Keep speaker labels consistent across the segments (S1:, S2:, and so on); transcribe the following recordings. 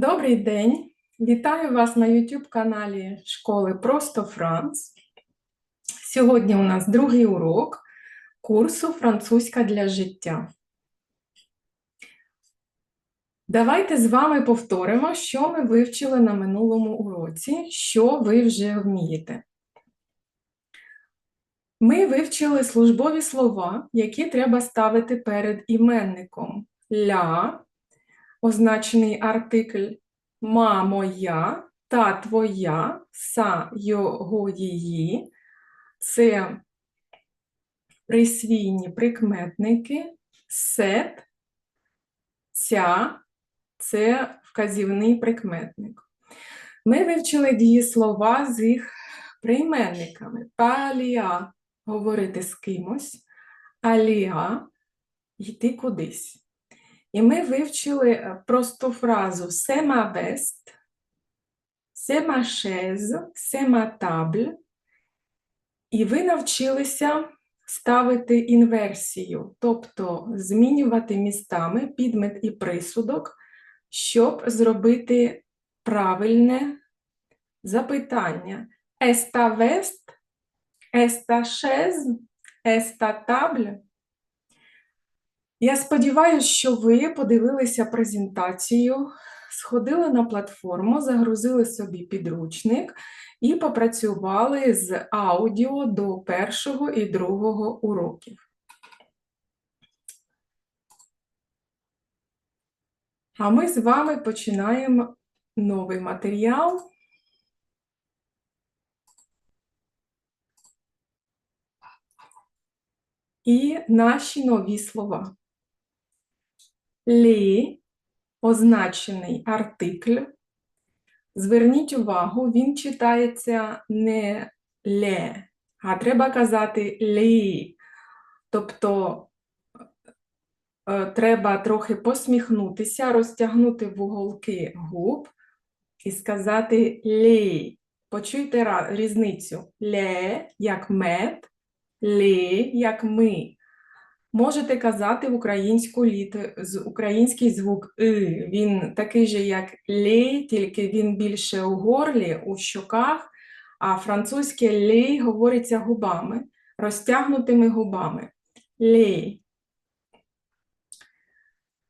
S1: Добрий день! Вітаю вас на YouTube каналі школи Просто Франц. Сьогодні у нас другий урок курсу Французька для життя. Давайте з вами повторимо, що ми вивчили на минулому уроці, що ви вже вмієте. Ми вивчили службові слова, які треба ставити перед іменником ля, означений артикль ма моя, та твоя, са його її. Це присвійні прикметники, сет, ця це вказівний прикметник. Ми вивчили дієслова з їх прийменниками. Палія говорити з кимось, алія йти кудись. І ми вивчили е, просту фразу c'est ma veste, c'est ma chaise. І ви навчилися ставити інверсію, тобто змінювати містами підмет і присудок, щоб зробити правильне запитання. Esta veste, esta chaise, esta table. Я сподіваюся, що ви подивилися презентацію, сходили на платформу, загрузили собі підручник і попрацювали з аудіо до першого і другого уроків. А ми з вами починаємо новий матеріал. І наші нові слова. Лі означений артикль. Зверніть увагу, він читається не ле, а треба казати лі. Тобто е, треба трохи посміхнутися, розтягнути вуголки губ і сказати лі. Почуйте різницю. Ле як мед, лі як ми. Можете казати в українську літер, з український звук «и». Він такий же, як лі, тільки він більше у горлі, у щоках, а французьке лі говориться губами, розтягнутими губами. Лі.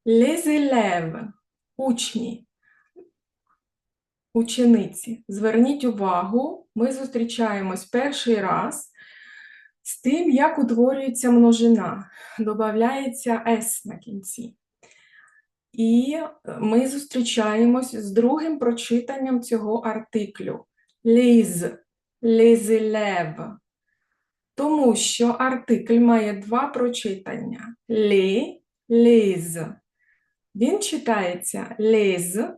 S1: Les учні, учениці. Зверніть увагу, ми зустрічаємось перший раз з тим, як утворюється множина. Додається «с» на кінці. І ми зустрічаємось з другим прочитанням цього артиклю. Les élèves. Тому що артикль має два прочитання. Les, les. Він читається les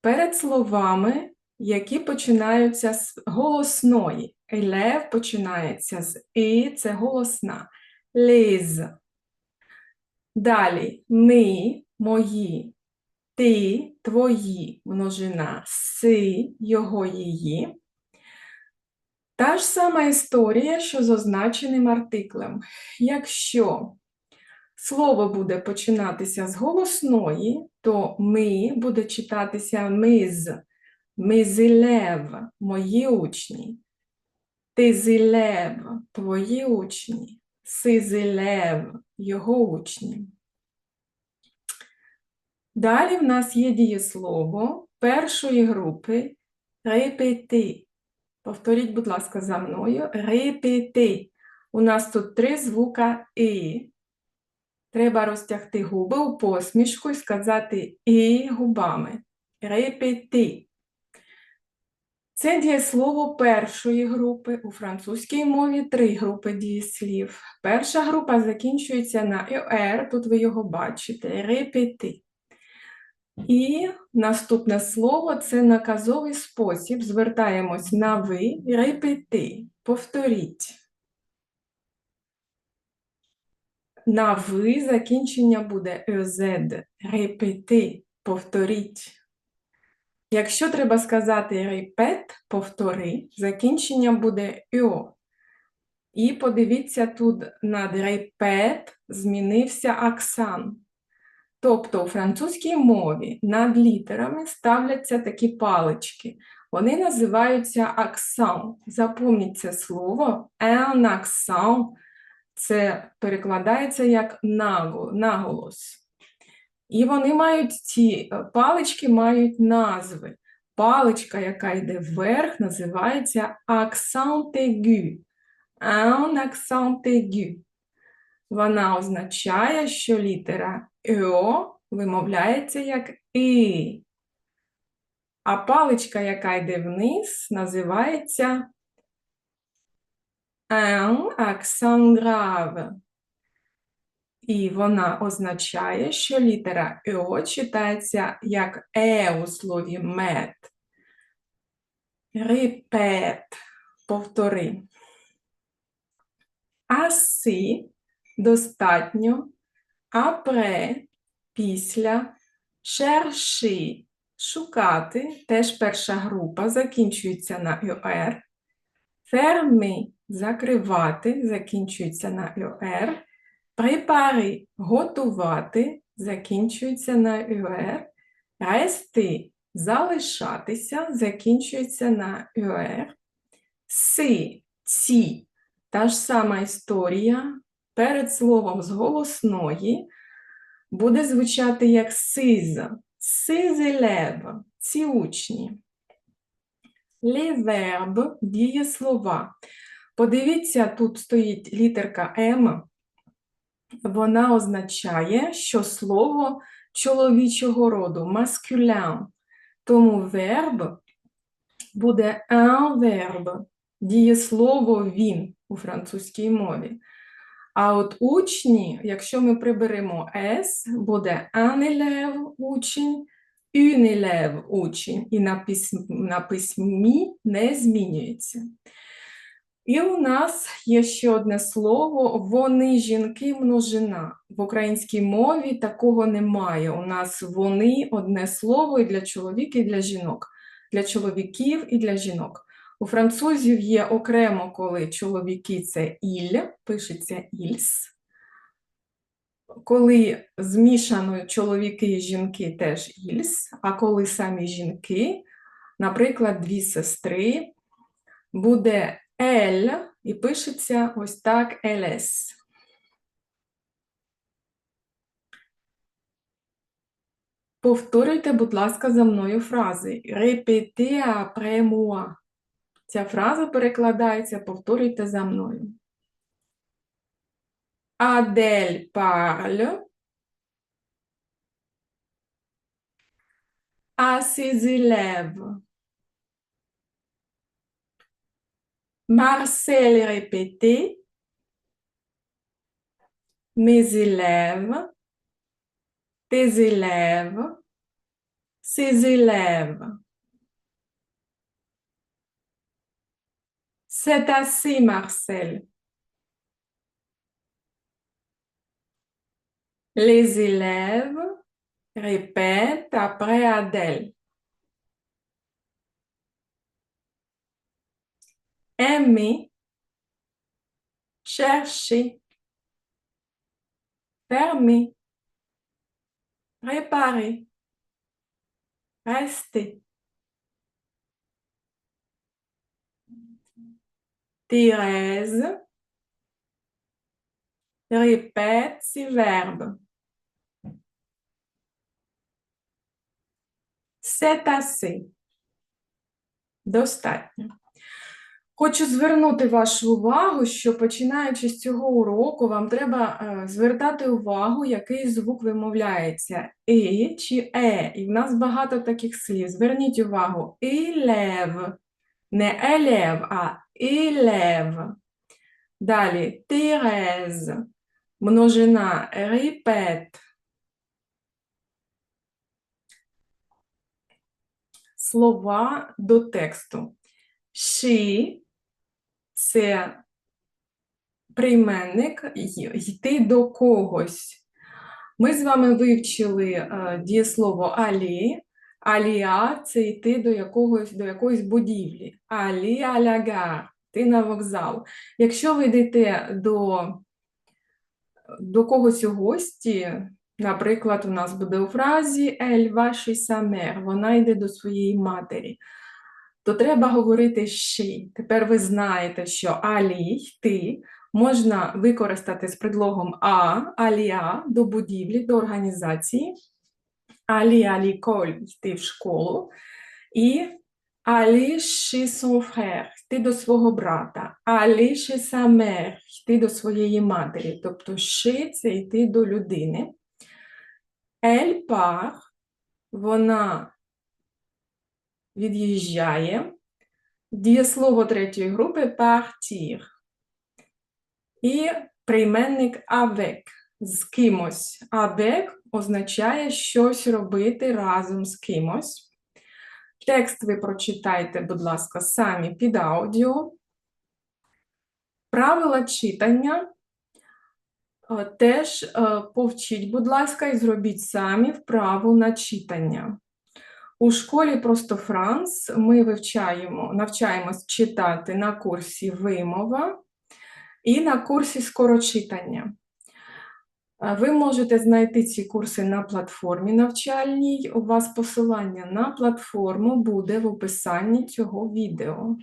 S1: перед словами, які починаються з голосної. Елев починається з і, це голосна. Les. Далі ми, мої, ти, твої, множина, си, його, її. Та ж сама історія, що з означеним артиклем. Якщо слово буде починатися з голосної, то ми буде читатися мизилев, мої учні. Ти зілев, твої учні, сизилев, його учні. Далі в нас є дієслово першої групи репети. Повторіть, будь ласка, за мною. Репети. У нас тут три звука і. Треба розтягти губи у посмішку і сказати і губами. Репети. Це дієслово першої групи. У французькій мові три групи дієслів. Перша група закінчується на «ер», тут ви його бачите, репети. І наступне слово це наказовий спосіб. Звертаємось на ви, репети, повторіть. На ви закінчення буде «ез», репети, повторіть. Якщо треба сказати репет, повтори, закінчення буде «ьо». І подивіться, тут над репет змінився аксан. Тобто у французькій мові над літерами ставляться такі палички. Вони називаються аксан. Запомніть це слово un accent. Це перекладається як наго- наголос. І вони мають ці е, палички мають назви. Паличка, яка йде вверх, називається accent aigu. Un accent aigu. Вона означає, що літера «о» вимовляється як «и». А паличка, яка йде вниз, називається un accent grave. І вона означає, що літера «о» читається як «е» у слові «мед». Репет. Повтори. Аси достатньо, апре після, шерши шукати, теж перша група, закінчується на «юр», ферми закривати, закінчується на «юр», препари готувати, закінчується на «юр», рести залишатися, закінчується на «юр», си, ці, та ж сама історія, перед словом з голосної буде звучати як сиза, сизелева, ці учні. Verbes – дієслова. Подивіться, тут стоїть літерка М. Вона означає, що слово чоловічого роду, masculin. Тому верб буде un verbe, дієслово він у французькій мові. А от учні, якщо ми приберемо S, буде un élève – учень, une élève – учень, і на письмі не змінюється. І у нас є ще одне слово вони жінки множина. В українській мові такого немає. У нас вони одне слово і для чоловіків, і для жінок, для чоловіків і для жінок. У французів є окремо, коли чоловіки це іль, пишеться ільс. Коли змішано чоловіки і жінки теж ільс, а коли самі жінки, наприклад, дві сестри, буде ель і пишеться ось так елес. Повторюйте, будь ласка, за мною фрази. Répétez après moi. Ця фраза перекладається, повторюйте за мною. Адель parle à ses. Marcel répétait mes élèves, tes élèves, ses élèves. C'est assez, Marcel. Les élèves répètent après Adèle. Aimer, chercher, fermer, réparer, rester. Thérèse répète ces verbes. C'est assez. Достатньо. Хочу звернути вашу увагу, що починаючи з цього уроку, вам треба е, звертати увагу, який звук вимовляється «і» чи «е». І в нас багато таких слів. Зверніть увагу «ілев», не «елев», а «ілев». Далі «тірез», множина «репет». Слова до тексту. Ши це прийменник йти до когось. Ми з вами вивчили е, дієслово алі. Алія це йти до якогось, до якоїсь будівлі. Алі алягар, йти на вокзал. Якщо ви йдете до, до когось у гості, Наприклад, у нас буде у фразі «Elle va chez sa mère», вона йде до своєї матері. То треба говорити «she». Тепер ви знаєте, що «aller» – «йти» можна використати з предлогом «а», «алія» до будівлі, до організації, «aller à l'école» – йти в школу, і «aller chez son frère» – йти до свого брата, «aller chez sa mère» – йти до своєї матері. Тобто «chez» – це йти до людини. Elle part, вона від'їжджає. Дієслово третьої групи partir. І прийменник avec з кимось. Avec означає щось робити разом з кимось. Текст ви прочитайте, будь ласка, самі під аудіо. Правила читання Е, Теж е, повчіть, будь ласка, і зробіть самі вправу на читання. У школі просто Франц ми вивчаємо, навчаємось читати на курсі вимова і на курсі скорочитання. Е, Ви можете знайти ці курси на платформі навчальній. У вас посилання на платформу буде в описанні цього відео.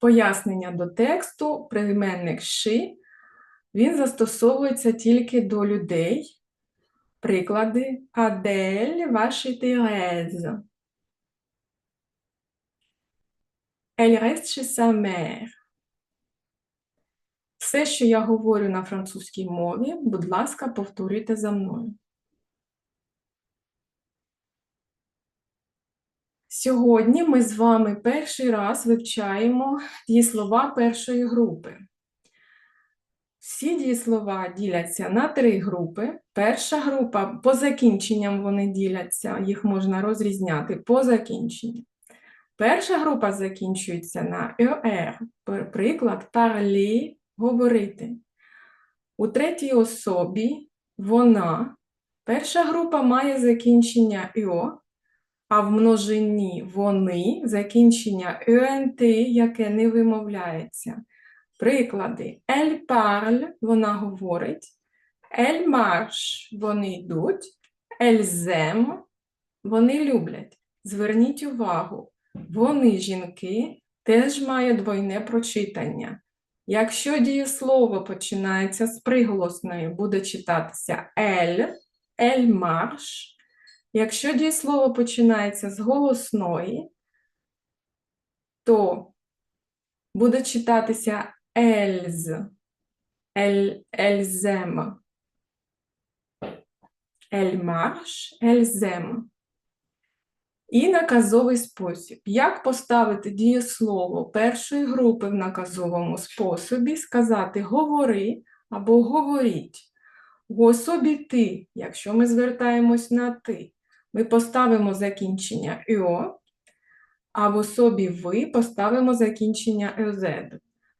S1: Пояснення до тексту, прийменник «ши» Він застосовується тільки до людей. Приклади Адель, ваші Терез. Elle reste chez sa mère. Все, що я говорю на французькій мові, будь ласка, повторюйте за мною. Сьогодні ми з вами перший раз вивчаємо дієслова першої групи. Всі дієслова діляться на три групи. Перша група по закінченням вони діляться, їх можна розрізняти по закінченню. Перша група закінчується на «er», приклад parler – говорити. У третій особі вона. Перша група має закінчення «io», а в множині вони закінчення «ent», яке не вимовляється. Приклади. Elle parle, вона говорить. Elle marche, вони йдуть. Elles aiment, вони люблять. Зверніть увагу, вони жінки теж має двойне прочитання. Якщо дієслово починається з приголосної, буде читатися elle, elle marche. Якщо дієслово починається з голосної, то буде читатися elles, elles, elles aiment. Elles. І наказовий спосіб. Як поставити дієслово першої групи в наказовому способі, сказати говори або говоріть. В особі ти, якщо ми звертаємось на ти, ми поставимо закінчення «io», а в особі ви поставимо закінчення «ez».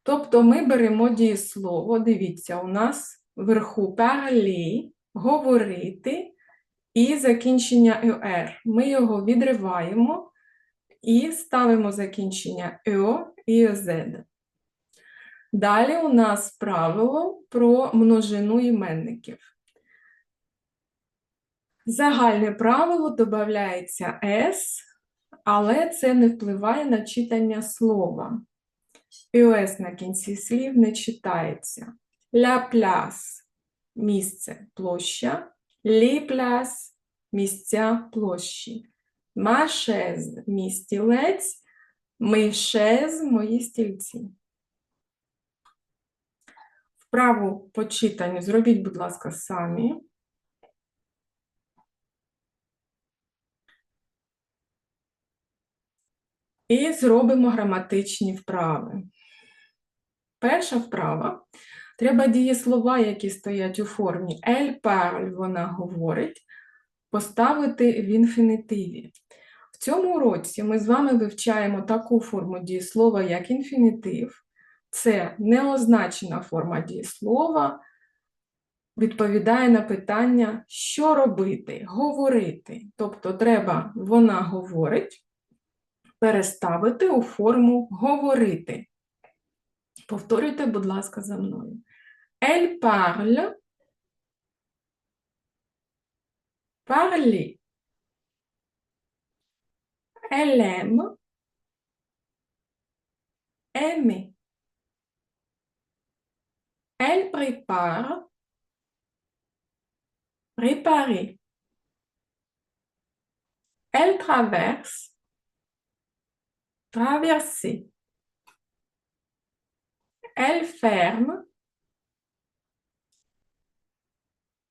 S1: Тобто ми беремо дієслово, дивіться, у нас вверху parler, говорити і закінчення «er». Ми його відриваємо і ставимо закінчення «eo» і «z». Далі у нас правило про множину іменників. Загальне правило додається «s», але це не впливає на читання слова. ЮС на кінці слів не читається. Ля пляс місце площа, лі пляс місця площі. Машез мій стілець, мишез мої стільці. Вправу по читанню зробіть, будь ласка, самі. І зробимо граматичні вправи. Перша вправа. Треба дієслова, які стоять у формі «elle parle», вона говорить, поставити в інфінітиві. В цьому уроці ми з вами вивчаємо таку форму дієслова, як інфінітив. Це неозначена форма дієслова, відповідає на питання, що робити, говорити. Тобто, треба вона говорить переставити у форму говорити. Повторюйте, будь ласка, за мною. Elle parle, Parler. Elle aime. Aimer. Elle prépare. Préparer. Elle traverse. Traverser. Elle ferme.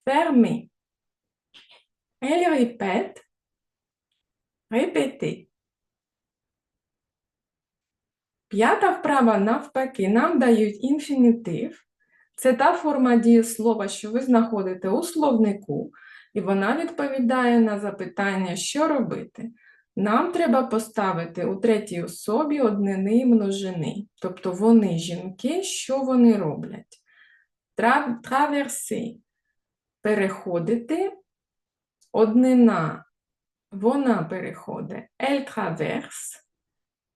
S1: Fermer. Elle répète. Репети. П'ята вправа навпаки нам дають інфінітив. Це та форма дієслова, що ви знаходите у словнику, і вона відповідає на запитання, що робити. Нам треба поставити у третій особі однини і множини. Тобто вони жінки, що вони роблять? Тра- Траверси переходити, однина вона переходить elle traverse,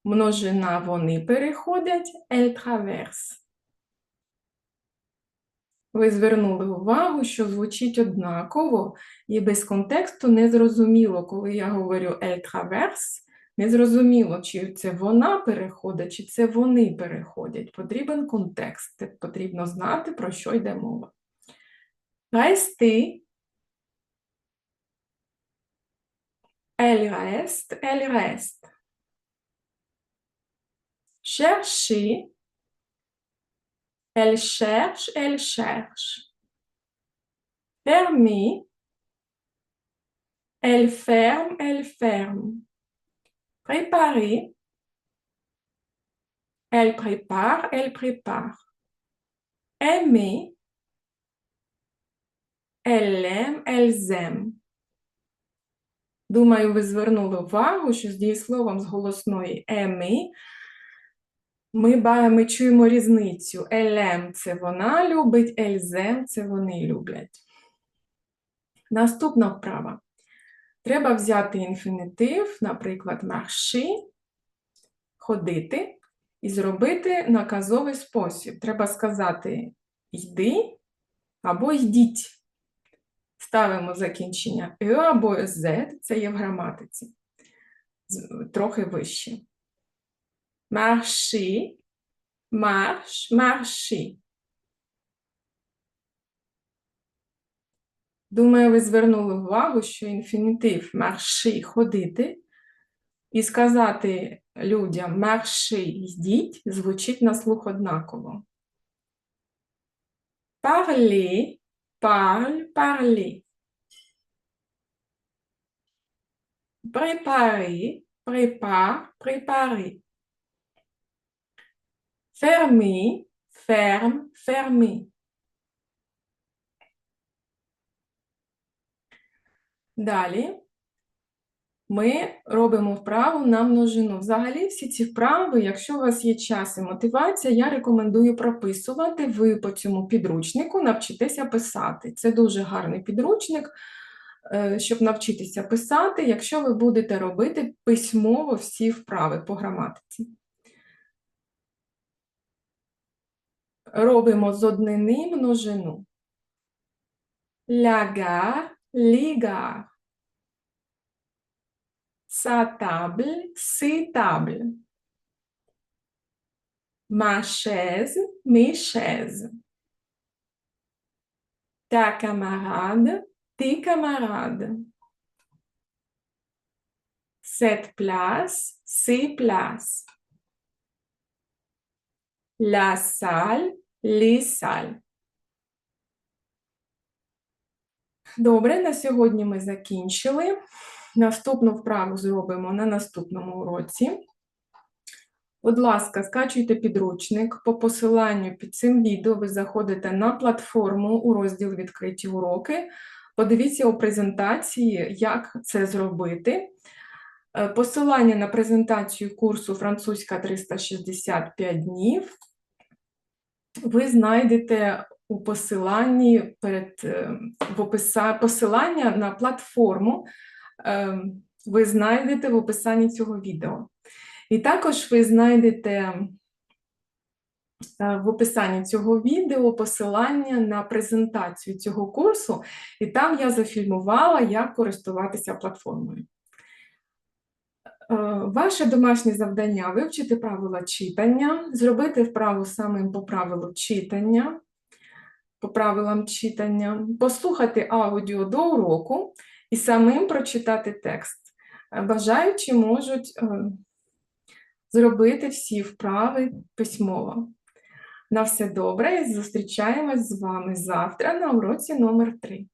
S1: множина вони переходять elle traverse. Ви звернули увагу, що звучить однаково, і без контексту не зрозуміло, коли я говорю elle traverse, не зрозуміло, чи це вона переходить, чи це вони переходять. Потрібен контекст, потрібно знати, про що йде мова. Rester Elle reste, elle reste. Chercher. Elle cherche, elle cherche. Fermer. Elle ferme, elle ferme. Préparer. Elle prépare, elle prépare. Aimer. Elle aime, elles. Думаю, ви звернули увагу, що з дієсловом з голосної еми ми, ми чуємо різницю. Елем це вона любить, ельзем це вони люблять. Наступна вправа. Треба взяти інфінітив, наприклад, марши, ходити, і зробити наказовий спосіб. Треба сказати йди або йдіть. Ставимо закінчення «ю» або «з», це є в граматиці, трохи вище. Марши, марш, марши. Думаю, ви звернули увагу, що інфінітив марши ходити і сказати людям марши йдіть звучить на слух однаково. Parler, parle, parler. Préparer, prépare, préparer. Fermer, ferme, fermer. Далі ми робимо вправу на множину. Взагалі, всі ці вправи, якщо у вас є час і мотивація, я рекомендую прописувати. Ви по цьому підручнику навчитеся писати. Це дуже гарний підручник, е, щоб навчитися писати, якщо ви будете робити письмово всі вправи по граматиці. Робимо з однини множину. Ses tables. Ma chaise, mes chaises. Ta camarade, tes camarades. Cette place, ces places. La salle, salles. Добре, на сьогодні ми закінчили. Наступну вправу зробимо на наступному уроці. Будь ласка, скачуйте підручник. По посиланню під цим відео ви заходите на платформу у розділ Відкриті уроки. Подивіться у презентації, як це зробити. Е, Посилання на презентацію курсу Французька 365 днів ви знайдете у посиланні перед е, в описа, посилання на платформу е, ви знайдете в описанні цього відео. І також ви знайдете е, в описанні цього відео посилання на презентацію цього курсу, і там я зафільмувала, як користуватися платформою. Е, Ваше домашнє завдання вивчити правила читання, зробити вправу саме по правилу читання, по правилам читання, послухати аудіо до уроку і самим прочитати текст. Е, Бажаючі можуть е, зробити всі вправи письмово. На все добре і зустрічаємось з вами завтра на уроці номер 3.